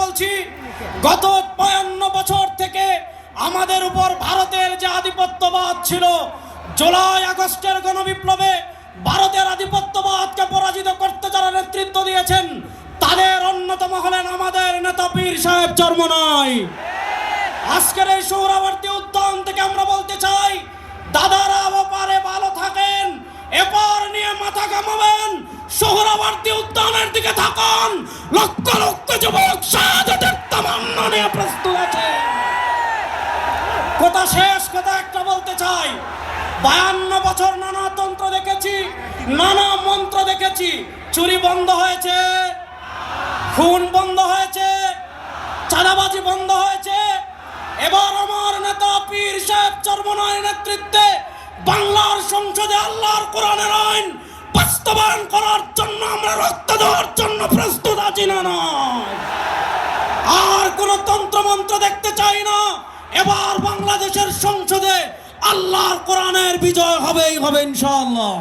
বলছি, গত পয়ান্ন বছর থেকে আমাদের উপর ভারতের যে আধিপত্যবাদ ছিল, জুলাই আগস্টের গণবিপ্লবে ভারতের আধিপত্যবাদকে পরাজিত করতে যারা নেতৃত্ব দিয়েছেন, তাদের অন্যতম হলেন আমাদের নেতা পীর সাহেব চর্মনাই আজকের এই সৌরাবর্তী উদ্যান থেকে আমরা বলতে চাই, দাদারা ওপারে ভালো থাকেন, এপার নিয়ে মাথা সোহরাবর্তী থাকুন লক্ষ লক্ষ যুবক শাহাদাতের তামান্না নিয়ে প্রস্তুত আছে। কথা শেষ, কথা একটা বলতে চাই। বায়ান্ন বছর নানা তন্ত্র দেখেছি, নানা মন্ত্র দেখেছি। চুরি বন্ধ হয়েছে, খুন বন্ধ হয়েছে, চাঁদাবাজি বন্ধ হয়েছে। এবার আমার নেতা পীর সাহেব চর্মনয়ের নেতৃত্বে বাংলার সংসদে আল্লাহর কোরআনের আইন বাস্তবায়ন করার জন্য আমরা নয়। আর কোন তন্ত্রমন্ত্র দেখতে চাই না। এবার বাংলাদেশের সংসদে আল্লাহর কোরআনের বিজয় হবেই হবে ইনশাআল্লাহ।